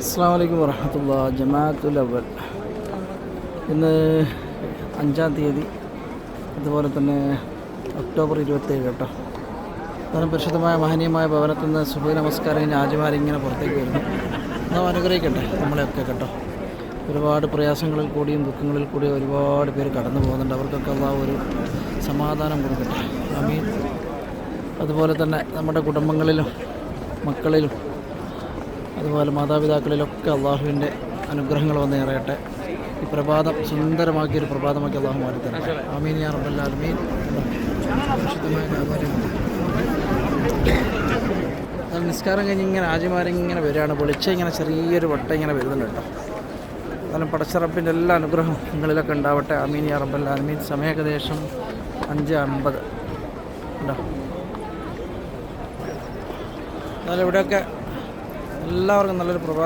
അസ്സാം വലൈക്കും വറഹമത്തുള്ള ജമാഅത്തുൽ അവൽ ഇന്ന് അഞ്ചാം തീയതി അതുപോലെ തന്നെ ഒക്ടോബർ ഇരുപത്തേഴ് കേട്ടോ. അതാണ് പരിശുദ്ധമായ മഹനീയമായ ഭവനത്തിൽ നിന്ന് സുഭ നമസ്കാരം കഴിഞ്ഞ് ഇങ്ങനെ പുറത്തേക്ക് വരുന്നു. നാം അനുഗ്രഹിക്കട്ടെ നമ്മളെയൊക്കെ കേട്ടോ. ഒരുപാട് പ്രയാസങ്ങളിൽ കൂടിയും ദുഃഖങ്ങളിൽ കൂടിയും ഒരുപാട് പേര് കടന്നു പോകുന്നുണ്ട്. അവർക്കൊക്കെ ഉള്ള ഒരു സമാധാനം കൊടുക്കട്ടെ. അമീൻ അതുപോലെ തന്നെ നമ്മുടെ കുടുംബങ്ങളിലും മക്കളിലും അതുപോലെ മാതാപിതാക്കളിലൊക്കെ അള്ളാഹുവിന്റെ അനുഗ്രഹങ്ങൾ വന്ന് ഏറെയട്ടെ ഈ പ്രഭാതം സുന്ദരമാക്കിയൊരു പ്രഭാതമാക്കി അള്ളാഹു മാറ്റി തരട്ടെ. ആമീൻ യാ റബ്ബൽ ആലമീൻ. വിശുദ്ധമായ നിസ്കാരം കഴിഞ്ഞ് ഇങ്ങനെ ആജിമാരിങ്ങനെ വരികയാണ്. പൊളിച്ച ഇങ്ങനെ ചെറിയൊരു വട്ട ഇങ്ങനെ വരുന്നുണ്ട് കേട്ടോ. എന്നാലും പടച്ചറപ്പിന്റെ എല്ലാ അനുഗ്രഹവും നിങ്ങളിലൊക്കെ ഉണ്ടാവട്ടെ. അമീൻ യാ റബ്ബൽ ആലമീൻ. സമയ ഏകദേശം അഞ്ച് അമ്പത്. ഉണ്ടോ എന്നാലും ഇവിടെയൊക്കെ എല്ലാവർക്കും നല്ലൊരു പ്രഭാ